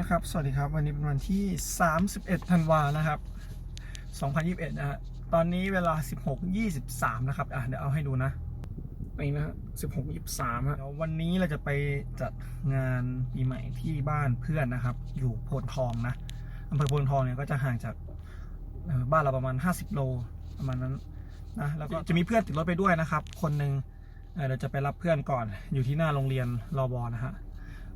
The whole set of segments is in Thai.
นะครับ สวัสดีครับ วันนี้เป็นวันที่ 31 ธันวานะครับ 2021 นะฮะ ตอนนี้เวลา 16:23 นะครับ อะ เดี๋ยวเอาให้ดูนะนี่นะฮะ16:23ฮะววันนี้เราจะไปจัดงานปีใหม่ที่บ้านเพื่อนนะครับ อยู่โพนทองนะอำเภอโพนทองเนี่ยก็จะห่างจากบ้านเราประมาณ 50 โล ประมาณนั้นนะ แล้วก็จะมีเพื่อนติดรถไปด้วยนะครับ คนหนึ่งเเราจะไปรับเพื่อนก่อน อยู่ที่หน้าโรงเรียนรอบอนะฮะ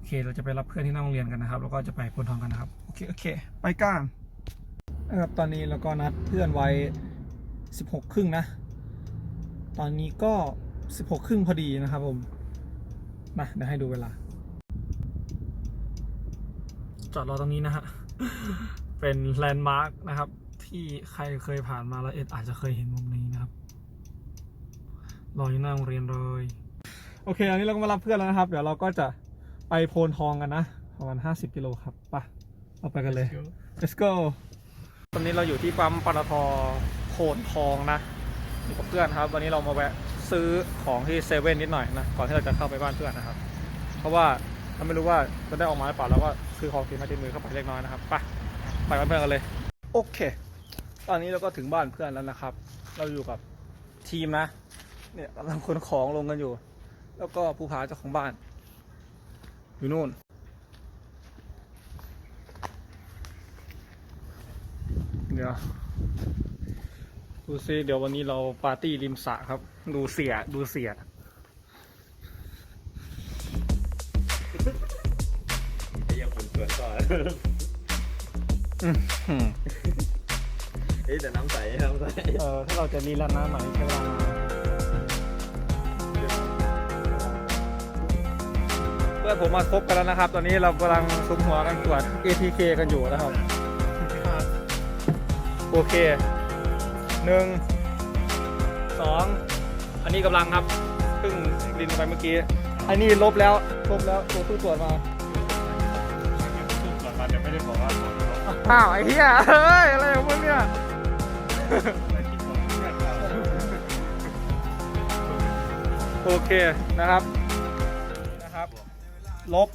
เคเราจะไปรับเพื่อนที่หน้าโรงเรียนกันนะครับ แล้วก็จะไปพลทองกันนะครับ โอเค โอเค ไปกันนะครับ ตอนนี้เราก็นัดเพื่อนไว้ 16ครึ่งนะ ตอนนี้ก็ 16ครึ่งพอดีนะครับผม มาเดี๋ยวให้ดูเวลา จอดรอตรงนี้นะฮะ เป็นแลนด์มาร์คนะครับ ที่ใครเคยผ่านมาแล้วเอ็ดอาจจะเคยเห็นมุมนี้นะครับ รออยู่หน้าโรงเรียนเลย โอเค อันนี้เราก็มารับเพื่อนแล้วนะครับ เดี๋ยวเราก็จะ ไปโพนทองกันนะ ประมาณ 50 กิโลครับไปเอาไปกันเลย let's go ตอนนี้เราอยู่ที่ปั๊มปตทโพนทองนะอยู่กับเพื่อนครับ วันนี้เรามาแวะซื้อของที่เซเว่นนิดหน่อยนะก่อนที่เราจะเข้าไปบ้านเพื่อนนะครับ เพราะว่าเราไม่รู้ว่าจะได้ออกมาหรือเปล่าเราก็ซื้อของกินมาติดมือเข้าไปเล็กน้อยนะครับไปไปบ้านเพื่อนกันเลย โอเค ตอนนี้เราก็ถึงบ้านเพื่อนแล้วนะครับ เราอยู่กับทีมนะ เนี่ยกำลังขนของลงกันอยู่ แล้วก็ภูผาเจ้าของบ้าน อยู่นู่น เดี๋ยว ดูซิเดี๋ยววันนี้เราปาร์ตี้ริมสระครับ ดูเสีย ดูเสีย ไอ้ยังคนเกินก่อนอืมหืมเอ้ยแต่น้ำใสน้ำใส เออถ้าเราจะรีรันน้ำใหม่ใช้เวล พื่อนผมมาครบกันแล้วนะครับ ตอนนี้เรากำลังซุ้มหัวกันตรวจ ATK กันอยู่นะครับ โอเคหนึ่งสองอันนี้กำลังครับเพิ่งดินไปเมื่อกี้ อันนี้ลบแล้วลบแล้วตัวตู้ตรวจมาก่อนมาแต่ไม่ได้บอกว่าก่อนเราอ้าวไอ้เหี้ยเฮ้ยอะไรของมึงเนี่ยไม่คิดของเพื่อนเราโอเคนะครับนะครับ ลบ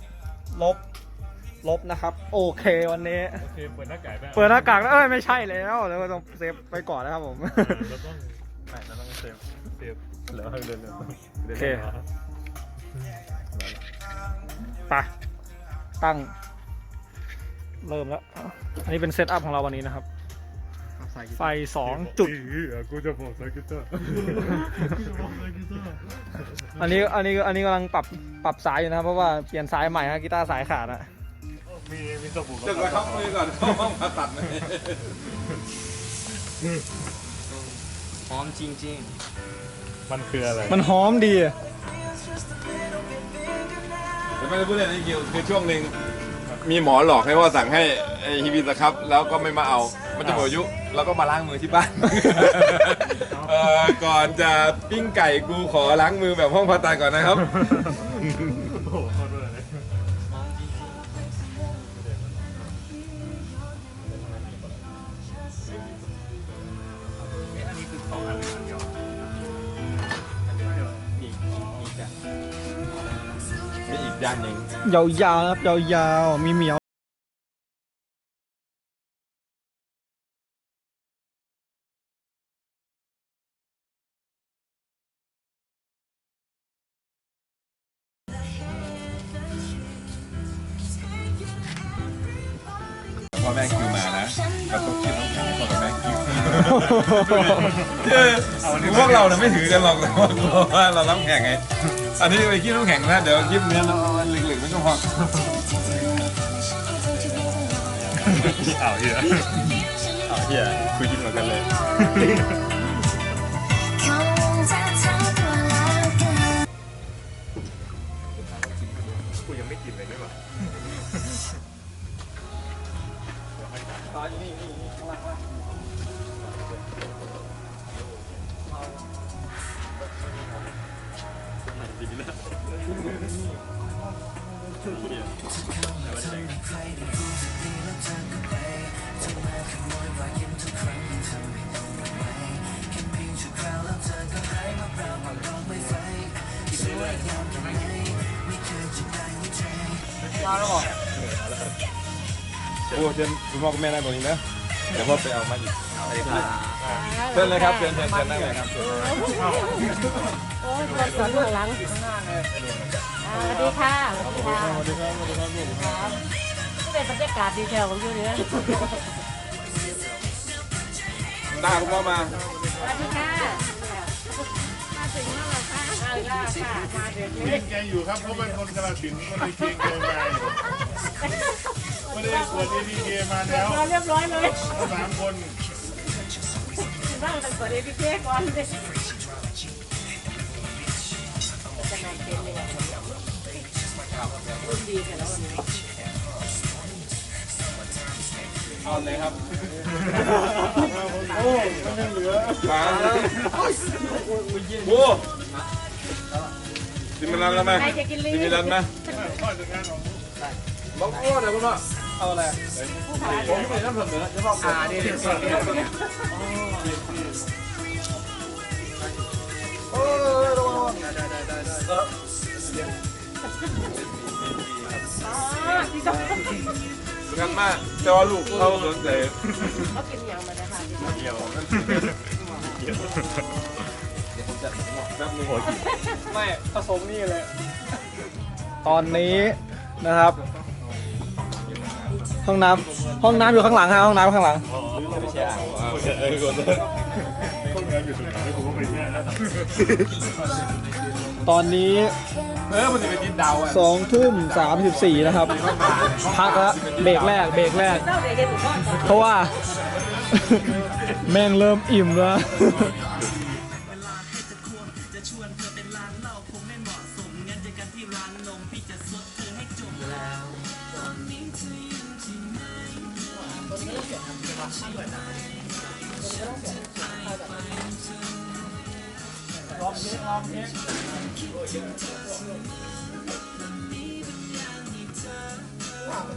ลบ ลบนะครับ โอเควันนี้ โอเคเปิดหน้ากากได้เปิดหน้ากากแล้วเอ้ยไม่ใช่แล้วแล้วก็ต้องเซฟไปก่อนนะครับผมเราต้องไหนเราต้องเซฟเซฟเหลือเดินเดินโอเค ไปตั้ง เริ่มแล้ว อันนี้เป็นเซตอัพของเราวันนี้นะครับ ไฟสองจุดกูจะบอกสกิตเตอร์อันนี้อันนี้อันนี้กำลังปรับปรับสายอยู่นะครับเพราะว่าเปลี่ยนสายใหม่ฮะกีตาร์สายขาดอะมีมีสบู่จะกระชับมือก่อนเข้าห้องผ่าตัดเลยหอมจริงๆมันคืออะไรมันหอมดีแต่ไม่ได้พูดเล่นนี่คิวคือช่วงหนึ่งมีหมอหลอกให้ว่าสั่งให้ไอฮีบินสครับ แล้วก็ไม่มาเอา มันจะหมดอายุแล้วก็มาล้างมือที่บ้าน เอ่อก่อนจะปิ้งไก่กูขอล้างมือแบบห้องผ่าตัดก่อนนะครับ โอ้โหโคตรเลยอันนี้คือสองอันอันเดียวอันเดียวมีมีจ้ะ มีอีกอย่างหนึ่ง ยาวๆนะครับยาวๆมีเหมียว อแม่คิวมานะก็ต้องคิดน้ำแข็งให้พ่อกับแม่คิวคือพวกเราเนี่ยไม่ถือกันหรอกแต่ว่าเพราะว่าเราน้ำแข็งไง อันนี้ไปคิดน้ำแข็งนะเดี๋ยวคิดเนี้ยเราเหลึกๆไม่ต้องพออ้าวเฮียอ้าวเฮียคุยกินเหมือนกันเลย โอ้เชิญคุณพ่อคุณแม่นั่งตรงนี้นะเดี๋ยวพ่อไปเอามาอีกเชิญเลยครับเชิญเชิญเชิญนั่งเลยครับเชิญโอ้ยรถจอดข้างหลังอ่าสวัสดีค่ะสวัสดีค่ะสวัสดีครับสวัสดีครับลูกครับก็เป็นบรรยากาศดีแถวของอยู่เนี่ยตาคุณพ่อมาสวัสดีค่ะมา ถึงแล้วเหรอคะมาแล้วค่ะมาถึงเก่งใจอยู่ครับเพราะเป็นคนกระสินธุ์ก็เลยเก่งใจมาอยู่ไม่ได้กวดเอทีเกมาแล้วเราเรียบร้อยเลยสามคนนั่งตั้งแต่เอพีเคก่อนเลยจะนอนเต็มเลยรุ่นดีกันแล้ววันนี้ เอาเลยครับ โอ้มันยังเหลือมาโอ้ดิมิลันแล้วไหมใครจะกินลิ้ดิมิลันไหมพ่อจัดการของบอกโอ้เดี๋ยวคุณพ่อเอาอะไรผู้ขายผมไม่น้ำเสนอจะบอกอ่าดีดีโอ้ยระวังระวังได้ได้ได้ได้เอออ๋อที่ต้อ งเหมือนกันมากแต่ว่าลูกเขาสนใจเขากินอย่างมันนะคะเกี่ยวแป๊บนึงไม่ผสมนี่เลย ตอนนี้นะครับ ห้องน้ำห้องน้ำอยู่ข้างหลังฮะห้องน้ำข้างหลังไม่ใช่อ่างเออคนคนเหลืออยู่ตรงไหนผมก็ไปเนี่ยแล้วตอนนี้ เออมันจะเป็นดินดาวอะสองทุ่มสามสิบสี่นะครับ พักแล้วเบรกแรกเบรกแรกเจ้าเด็กเห็นก่อนเพราะว่า แม่งเริ่มอิ่มแล้ว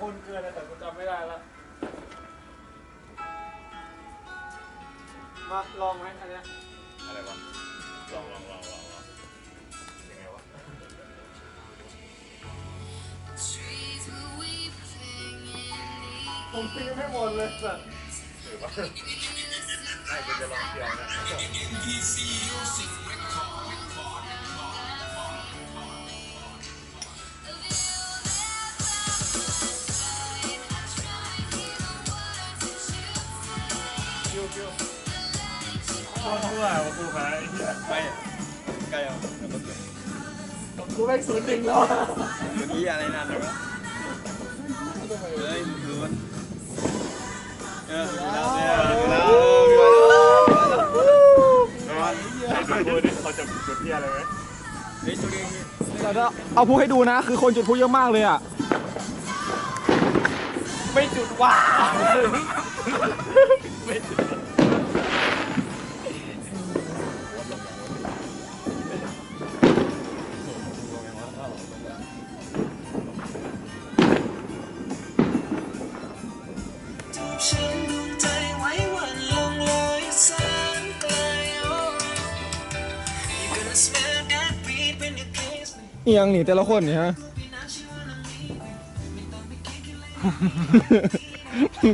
คนเกินแต่ผมจำไม่ได้แล้วมาลองไหมอันเนี้ยอะไรวะ ลองลองลองลองลองยังไงวะ ผมตีไม่หมดเลยสัตว์ให้คุณจะลองเที่ยวนะ ว่ากูขายไม่ใกล้เอากูแม่งศูนย์หนึ่งแล้วเมื่อกี้อะไรนั่นหรอเฮ้ยดูมันเออแล้วเนี่ยแล้วเขาจะจุดเที่ยอะไรไหมแต่ถ้าเอาพูให้ดูนะ คือคนจุดพูเยอะมากเลยอะ ไม่จุดว่าฉั เอียงนี่แต่ละคนนี่ฮะ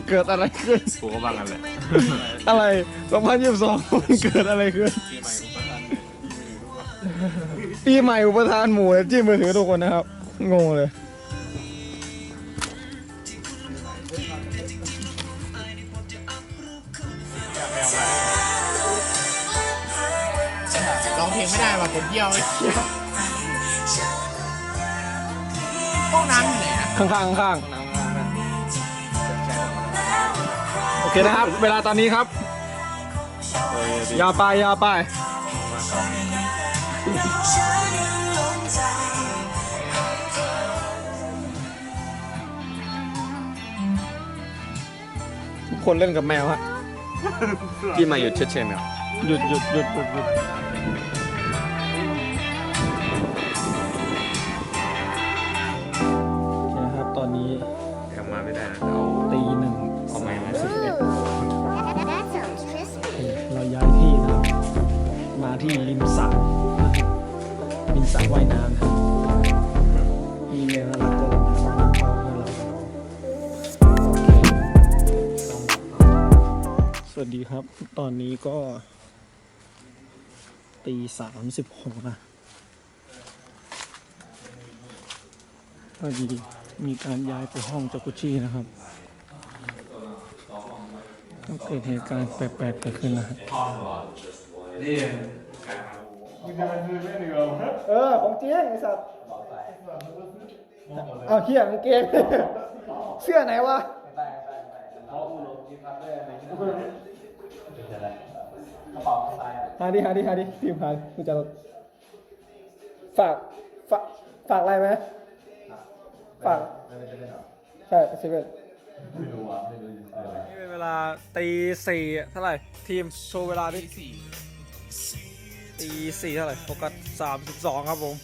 เกิดอะไรขึ้น กูก็ว่ากันเลยอะไร2022เกิดอะไรขึ้น ปีใหม่อุปทานหมู่จิ้มมือถือทุกคนนะครับ งงเลย ร้องเพลงไม่ได้ว่ะคนเที่ยวไม่เที่ย ห้องน้ำอยู่ไหนนะข้างๆข้างๆโอเคนะครับ เวลาตอนนี้ครับ ยาวไปยาวไป ทุกคนเล่นกับแมวฮะที่มาหยุดเชเชนอะหยุดหยุดหยุดหยุดหยุด นะครับตอนนี้ยังมาไม่ได้นะเอาตีหนึ่งเอาใหม่ไหมสิบเอ็ด That sounds crispy. เราย้ายที่นะครับ มาที่ริมสระริมสระว่ายน้ำนะครับมีเมลน่ารักตัวหนึงนะครับเข้าเพื่อนเราโอเคสวัสดีครับ ตอนนี้ก็ ตีสามสิบหกนะพอดี มีการย้ายไปห้องจากุชี่นะครับก็เกิดเหตุการณ์แปลกๆเกิดขึ้นนะครับเออ ของจริงไอ้สัตว์เอาเขี้ยกางเกงเสื้อไหนวะหาดิหาดิหาดิทีมหาดิกูจะฝาก ฝาก ฝากอะไรไหม ฝากใช่เซเว่นนี่เป็นเวลาตีสี่เท่าไหร่ ทีมโชว์เวลาดิตีสี่เท่าไหร่โฟกัสสามสิบสองครับผม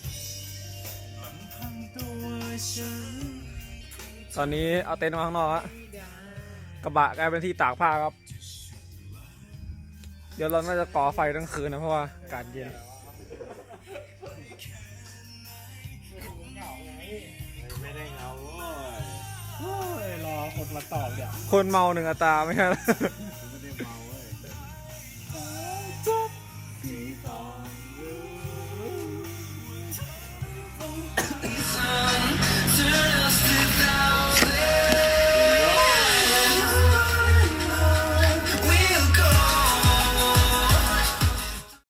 ตอนนี้เอาเต็นท์มาข้างนอกฮะกระบะกลายเป็นที่ตากผ้าครับ เดี๋ยวเราน่าจะก่อไฟทั้งคืนนะเพราะว่าอากาศเย็น มาตอบเนี่ย คนเมาหนึ่งอัตราไม่ใช่เหรอ